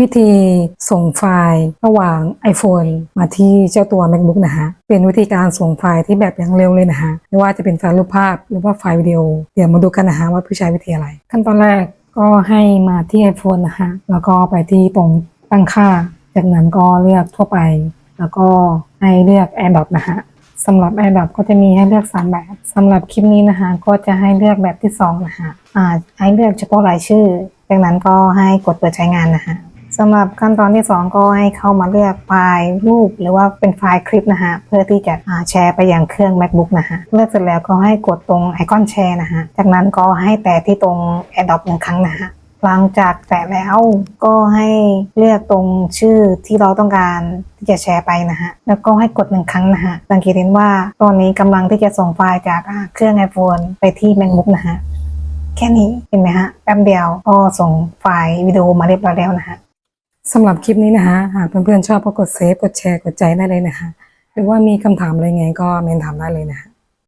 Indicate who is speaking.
Speaker 1: วิธีส่งไฟล์ระหว่าง iPhone มาที่เจ้าตัว MacBook นะฮะ เป็นวิธีการส่งไฟล์ที่แบบอย่างเร็วเลยนะฮะ ไม่ว่าจะเป็นไฟล์รูปภาพหรือว่าไฟล์วิดีโอ เดี๋ยวมาดูกันนะฮะว่าผู้ใช้วิธีอะไร ขั้นตอนแรกก็ให้มาที่ iPhone นะฮะ แล้วก็ไปที่ตรงตั้งค่า จากนั้นก็เลือกทั่วไป แล้วก็ให้เลือก AirDrop นะฮะสำหรับ AirDrop ก็จะมีให้เลือก 3 แบบสำหรับคลิปนี้นะคะก็จะให้เลือกแบบที่2นะคะอ่าให้เลือกเฉพาะรายชื่อ จากนั้นก็ให้กดเปิดใช้งานนะคะ สำหรับขั้นตอนที่ 2 ก็ให้เข้ามาเลือกไฟล์รูป หรือว่าเป็นไฟล์คลิปนะคะเพื่อที่จะแชร์ไปยังเครื่อง MacBook นะคะเลือกเสร็จแล้วก็ให้กดตรงไอคอนแชร์นะคะจากนั้นก็ให้แตะที่ตรง adopt หนึ่งครั้งนะคะหลังจากแตะแล้วก็ให้เลือกตรงชื่อที่เราต้องการที่จะแชร์ไปนะฮะ แล้วก็ให้กดหนึ่งครั้งนะฮะ สังเกตเห็นว่าตอนนี้กำลังที่จะส่งไฟล์จากเครื่อง iPhone ไปที่ MacBook นะฮะ แค่นี้เห็นไหมฮะ แป๊บเดียวก็ส่งไฟล์วิดีโอมาเรียบร้อยแล้วนะฮะ สำหรับคลิปนี้นะคะหากเพื่อนๆชอบก็กดเซฟกดแชร์กดใจได้เลยนะคะ หรือว่ามีคำถามอะไรไงก็เมนถามได้เลยนะคะ